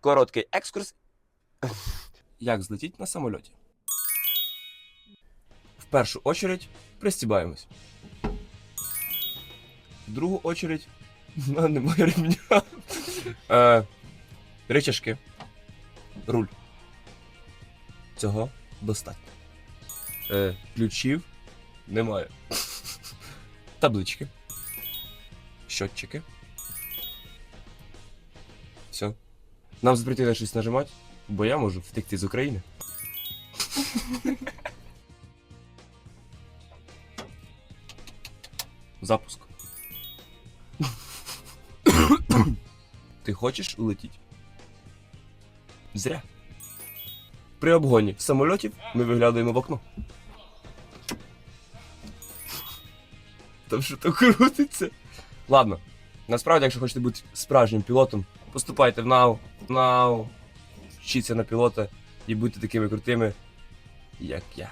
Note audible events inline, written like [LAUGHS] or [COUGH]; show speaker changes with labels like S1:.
S1: Короткий екскурс. Як злетіть на самольоті. В першу очередь пристібаємось. В другу очередь. [LAUGHS] У немає ремня. [LAUGHS] Е, ричажки. Руль. Цього достатньо. Е, ключів немає. [LAUGHS] Таблички. Щотчики. Все. Нам запретили щось нажимати, бо я можу втекти з України. Запуск. Ти хочеш улетіти? Зря. При обгоні самольотів ми виглядаємо в окно. Там що то крутиться. Ладно. Насправді, якщо хочете бути справжнім пілотом, поступайте в НАУ, в НАУ, вчіться на пілота і будьте такими крутими, як я.